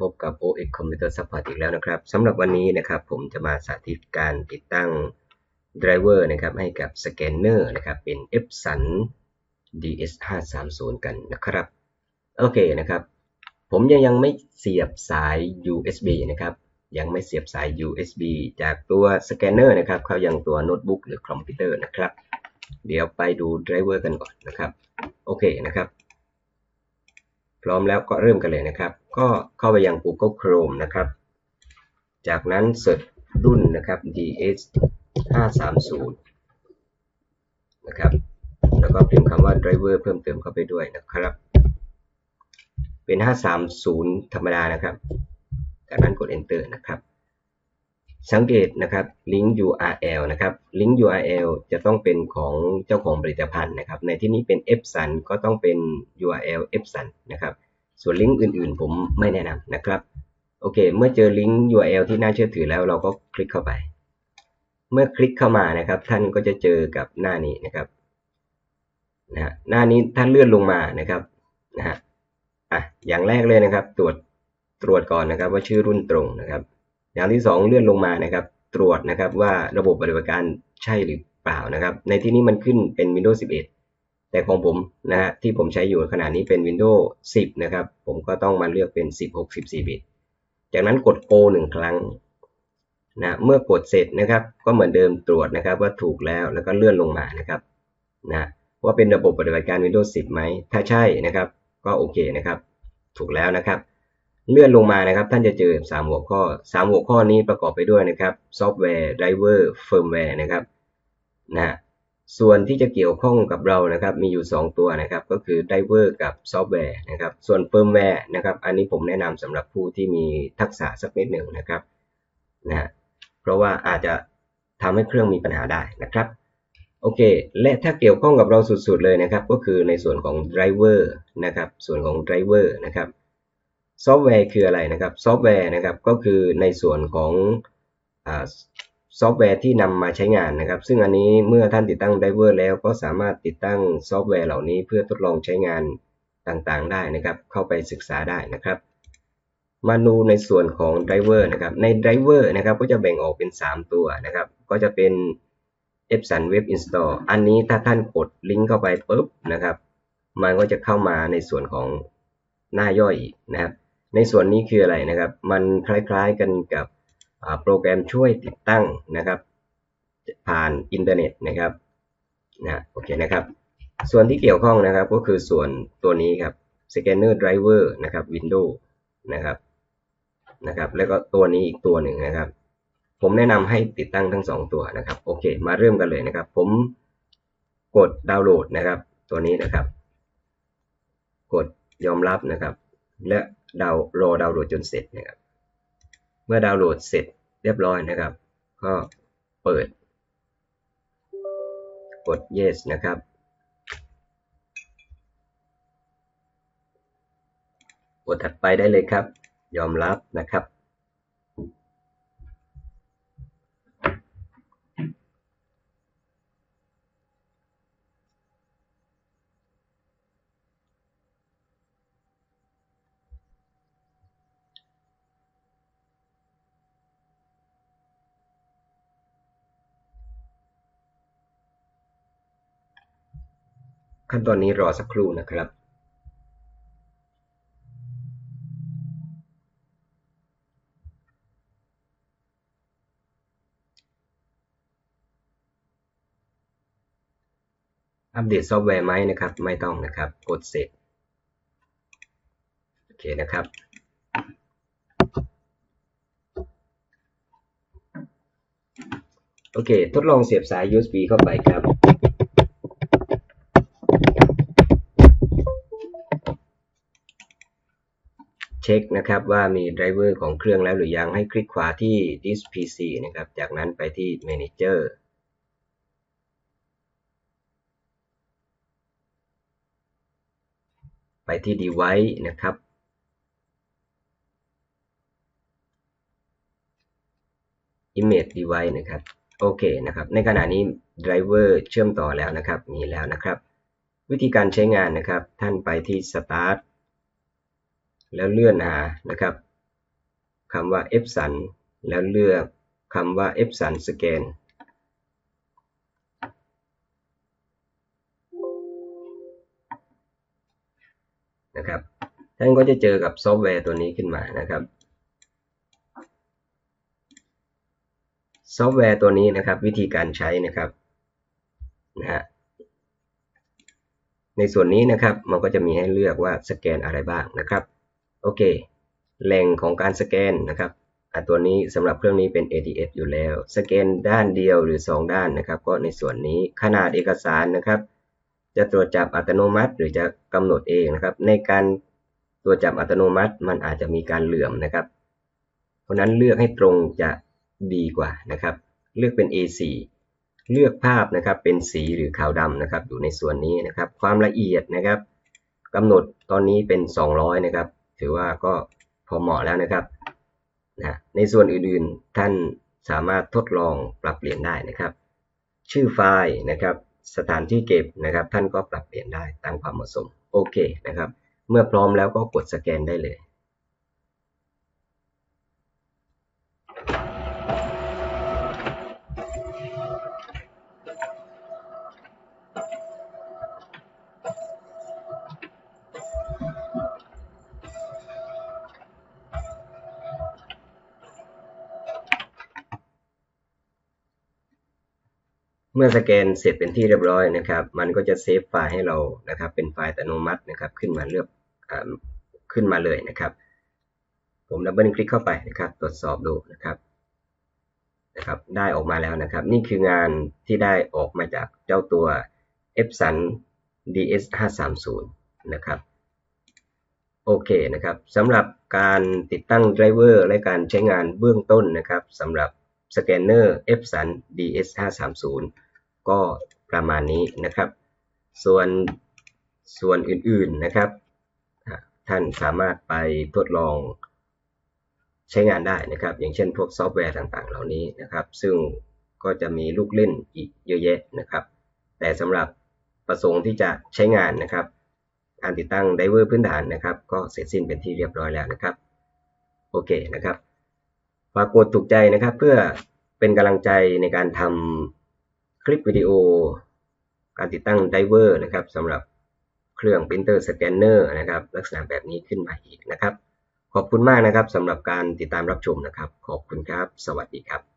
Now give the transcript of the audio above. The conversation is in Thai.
พบกับ OX Computer Support อีกแล้วนะครับสำหรับวันนี้นะครับผมจะมาสาธิตการติดตั้งไดรเวอร์นะครับให้กับสแกนเนอร์นะครับเป็น Epson DS530 กันนะครับโอเคนะครับ ผมยังยังไม่เสียบสาย USB นะครับ ยังไม่เสียบสาย USB จากตัวสแกนเนอร์นะครับ เข้ายังตัวโน้ตบุ๊กหรือคอมพิวเตอร์นะครับ เดี๋ยวไปดูไดรเวอร์กันก่อนนะครับ โอเคนะครับ ร้อมแล้วก็เริ่มกันเลยนะครับ ก็เข้าไปยัง Google Chrome นะครับ จากนั้นเสิร์ชรุ่นนะครับ DS 530นะครับ แล้วก็พิมพ์คำว่า driver เพิ่มเติมเข้าไปด้วยนะครับ เป็น 530 ธรรมดานะครับ จากนั้นกด enter นะครับ สังเกตนะครับลิงก์ URL นะครับลิงก์ URL จะต้องเป็นของเจ้าของผลิตภัณฑ์นะครับ ในที่นี้เป็น Epson ก็ต้องเป็น URL Epson นะครับ ส่วนลิงก์อื่นๆ ผมไม่แนะนำนะครับ โอเค เมื่อเจอลิงก์ URL ที่น่าเชื่อถือแล้วเราก็คลิกเข้าไป เมื่อคลิกเข้ามานะครับ ท่านก็จะเจอกับหน้านี้นะครับนะหน้านี้ท่านเลื่อนลงมานะครับนะฮะอะอย่างแรกเลยนะครับ ตรวจตรวจก่อนนะครับ ว่าชื่อรุ่นตรงนะครับ อย่างที่ 2 เลื่อนลงมานะครับ ตรวจนะครับว่าระบบปฏิบัติการใช่หรือเปล่านะครับ ในที่นี้มันขึ้นเป็น Windows 11 แต่ของผมนะฮะที่ผมใช้อยู่ขณะนี้เป็น Windows 10 นะครับ ผมก็ต้องมาเลือกเป็น 16 14 บิต จากนั้นกด Go 1ครั้งนะเมื่อกดเสร็จนะครับ ก็เหมือนเดิมตรวจนะครับว่าถูกแล้วแล้วก็เลื่อนลงมานะครับนะว่าเป็นระบบปฏิบัติการ Windows 10 ไหม ถ้าใช่นะครับ ก็โอเคนะครับ ถูกแล้วนะครับ เลื่อนลงมานะครับ ท่านจะเจอ 3 หัวข้อ 3 หัวข้อนี้ประกอบไปด้วยนะครับซอฟต์แวร์ไดรเวอร์เฟิร์มแวร์นะครับนะส่วนที่จะเกี่ยวข้องกับเรานะครับ มีอยู่ 2 ตัวนะครับ ก็คือไดรเวอร์กับซอฟต์แวร์นะครับ ส่วนเฟิร์มแวร์นะครับ อันนี้ผมแนะนำสำหรับผู้ที่มีทักษะสักนิดหนึ่งนะครับนะเพราะว่าอาจจะทำให้เครื่องมีปัญหาได้นะครับโอเค และถ้าเกี่ยวข้องกับเราสุดๆเลยนะครับ ก็คือในส่วนของไดรเวอร์นะครับ ส่วนของไดรเวอร์นะครับ ซอฟต์แวร์คืออะไรนะครับ ซอฟต์แวร์นะครับก็คือในส่วนของซอฟต์แวร์ที่นำมาใช้งานนะครับ ซึ่งอันนี้เมื่อท่านติดตั้งไดเวอร์แล้วก็สามารถติดตั้งซอฟต์แวร์เหล่านี้เพื่อทดลองใช้งานต่างๆ ได้นะครับ เข้าไปศึกษาได้นะครับมาดูในส่วนของไดรเวอร์นะครับ ในไดรเวอร์นะครับก็จะแบ่งออกเป็น 3 ตัวนะครับ ก็จะเป็น Epson Web Install อันนี้ถ้าท่านกดลิงก์เข้าไปปุ๊บนะครับ มันก็จะเข้ามาในส่วนของหน้าย่อยอีกนะครับ ในส่วนนี้คืออะไรนะครับ มันคล้ายๆกันกับโปรแกรมช่วยติดตั้งนะครับ ผ่านอินเทอร์เน็ตนะครับนะโอเคนะครับ ส่วนที่เกี่ยวข้องนะครับก็คือส่วนตัวนี้ครับ Scanner Driver นะครับ Windows นะครับนะครับ แล้วก็ตัวนี้อีกตัวหนึ่งนะครับ ผมแนะนำให้ติดตั้งทั้ง 2 ตัวนะครับ โอเค มาเริ่มกันเลยนะครับ ผมกดดาวน์โหลดนะครับ ตัวนี้นะครับ กดยอมรับนะครับ และ ดาวรอดาวน์โหลดจนเสร็จนะครับ เมื่อดาวน์โหลดเสร็จเรียบร้อยนะครับ ก็เปิด กด yes นะครับ กดถัดไปได้เลยครับ ยอมรับนะครับ ขั้นตอนนี้รอสักครู่นะครับอัปเดตซอฟต์แวร์ไหมนะครับ ไม่ต้องนะครับ กดเสร็จ โอเคนะครับ โอเค ทดลองเสียบสาย USB เข้าไปครับ เช็คนะครับว่ามีไดรเวอร์ของเครื่องแล้วหรือยังให้คลิกขวาที่ Disk PC นะครับ จากนั้นไปที่ Manager ไปที่ device นะครับ image device นะครับ โอเคนะครับ ในขณะนี้ driver เชื่อมต่อแล้วนะครับ มีแล้วนะครับ วิธีการใช้งานนะครับ ท่านไปที่ start แล้วเลื่อนหานะครับคำว่า Epson แล้วเลือกคำว่า Epson Scan นะครับท่านก็จะเจอกับซอฟต์แวร์ตัวนี้ขึ้นมานะครับ ซอฟต์แวร์ตัวนี้นะครับ วิธีการใช้นะครับนะฮะในส่วนนี้นะครับมันก็จะมีให้เลือกว่าสแกนอะไรบ้างนะครับ โอเค แหล่งของการสแกนนะครับตัวนี้สำหรับเครื่องนี้เป็น ATF อยู่แล้ว สแกนด้านเดียวหรือ 2 ด้านนะครับ ก็ในส่วนนี้ขนาดเอกสารนะครับ จะตรวจจับอัตโนมัติ หรือจะกำหนดเองนะครับ ในการตรวจจับอัตโนมัติมันอาจจะมีการเหลื่อมนะครับ เพราะนั้นเลือกให้ตรงจะดีกว่านะครับ เลือกเป็น A4 เลือกภาพนะครับเป็นสีหรือขาวดำนะครับ อยู่ในส่วนนี้นะครับ ความละเอียดนะครับกำหนดตอนนี้เป็น 200 นะครับ ถือว่าก็พอเหมาะแล้วนะครับนะในส่วนอื่นๆท่านสามารถทดลองปรับเปลี่ยนได้นะครับ ชื่อไฟล์นะครับสถานที่เก็บนะครับ ท่านก็ปรับเปลี่ยนได้ตามความเหมาะสมโอเคนะครับ เมื่อพร้อมแล้วก็กดสแกนได้เลย เมื่อสแกนเสร็จเป็นที่เรียบร้อยนะครับ มันก็จะเซฟไฟล์ให้เรานะครับ เป็นไฟล์อัตโนมัตินะครับ ขึ้นมาเลือกขึ้นมาเลยนะครับ ผมดับเบิลคลิกเข้าไปนะครับ ตรวจสอบดูนะครับนะครับได้ออกมาแล้วนะครับ นี่คืองานที่ได้ออกมาจากเจ้าตัว Epson DS 530นะครับโอเคนะครับสำหรับการติดตั้งไดรเวอร์และการใช้งานเบื้องต้นนะครับสำหรับสแกนเนอร์ Epson DS 530 ก็ประมาณนี้นะครับ ส่วนส่วนอื่นๆนะครับ ท่านสามารถไปทดลองใช้งานได้นะครับ อย่างเช่นพวกซอฟต์แวร์ต่างๆ เหล่านี้นะครับ ซึ่งก็จะมีลูกเล่นอีกเยอะแยะนะครับ แต่สำหรับประสงค์ที่จะใช้งานนะครับการติดตั้งไดเวอร์พื้นฐานนะครับ ก็เสร็จสิ้นเป็นที่เรียบร้อยแล้วนะครับ โอเคนะครับฝากกดถูกใจนะครับ เพื่อเป็นกำลังใจในการทำ คลิปวิดีโอ การติดตั้งไดเวอร์นะครับสำหรับเครื่องปรินเตอร์สแกนเนอร์นะครับ ลักษณะแบบนี้ขึ้นมาอีกนะครับ ขอบคุณมากนะครับสำหรับการติดตามรับชมนะครับ ขอบคุณครับ สวัสดีครับ